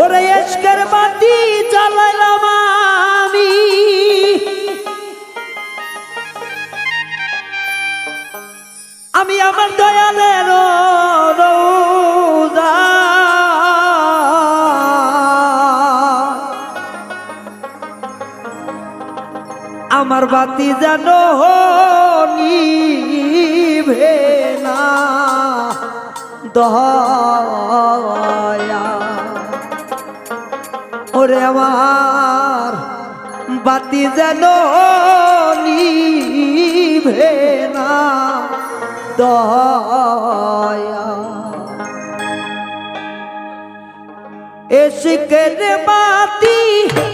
ওরে এসকের বাতি জ্বালাইলাম আমি। আমি আমার দয়ালের রৌদা আমার বাতি যেন নিভে না। দহ করে আমার বাতি যেন নিভে না দয়া। এসে বাতি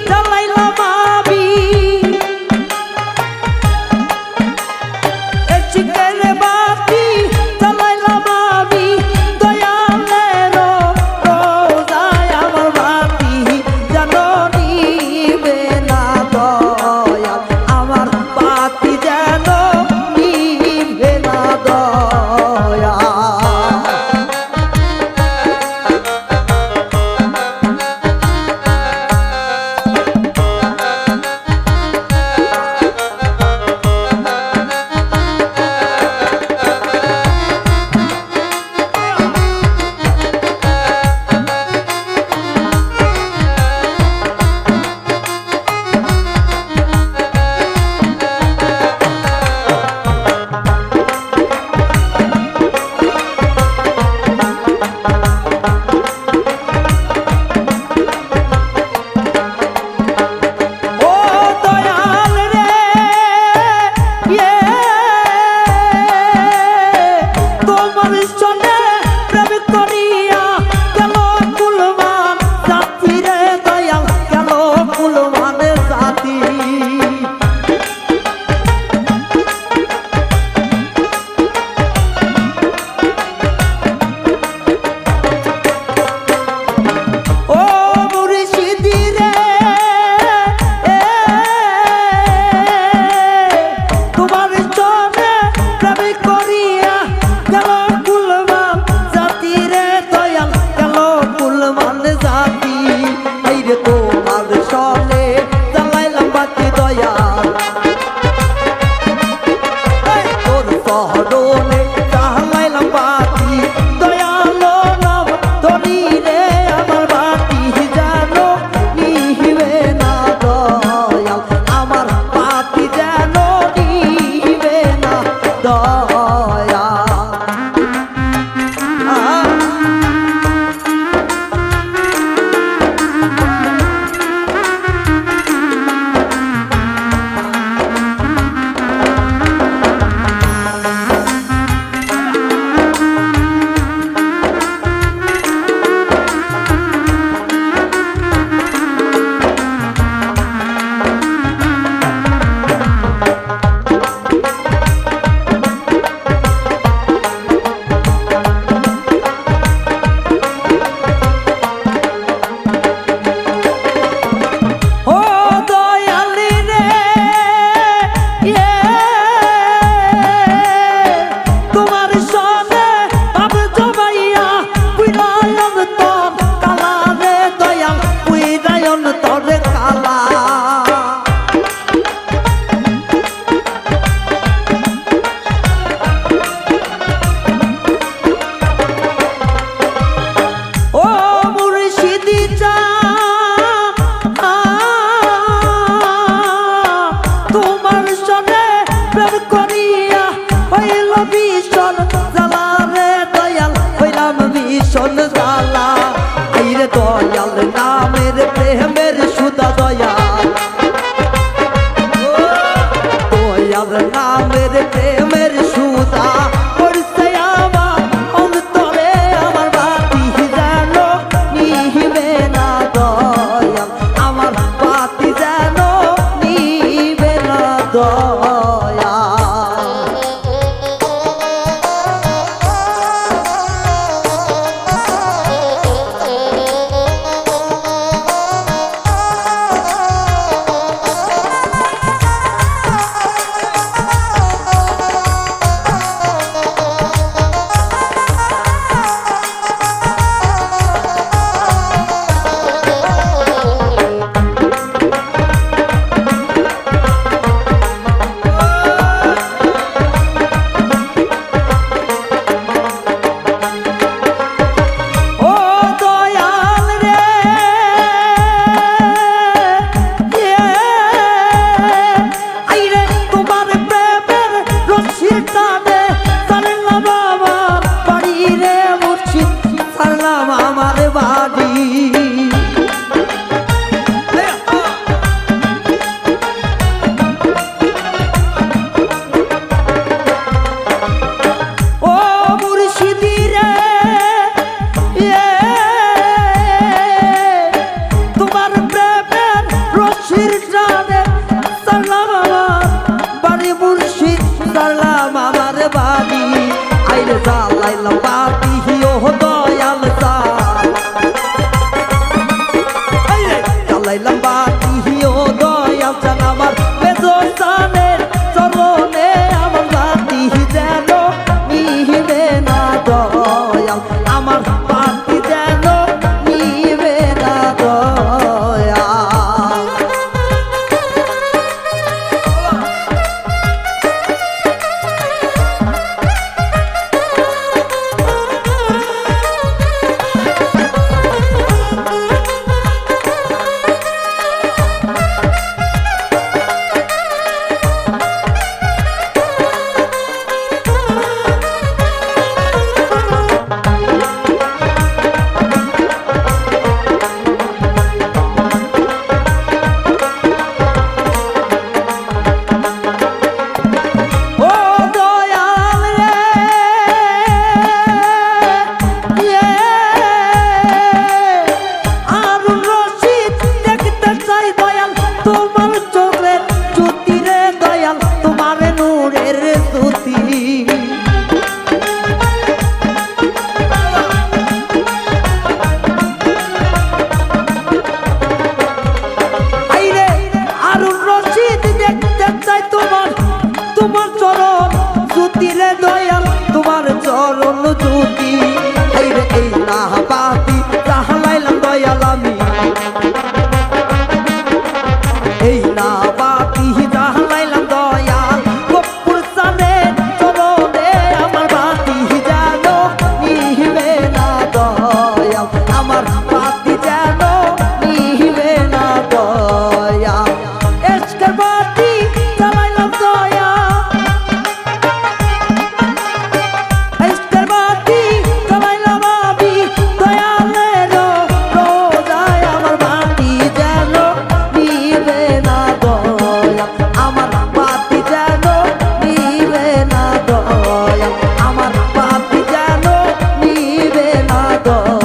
জ্বালাইলাম আমি 到 ভীষণ জ্বালা আইরে দয়াল মুর্শিদ জানে সালাম আমার বাড়ি মুর্শিদ সালাম আমার বাড়ি। আইরে জালাইলাম দিলে দয়া todo.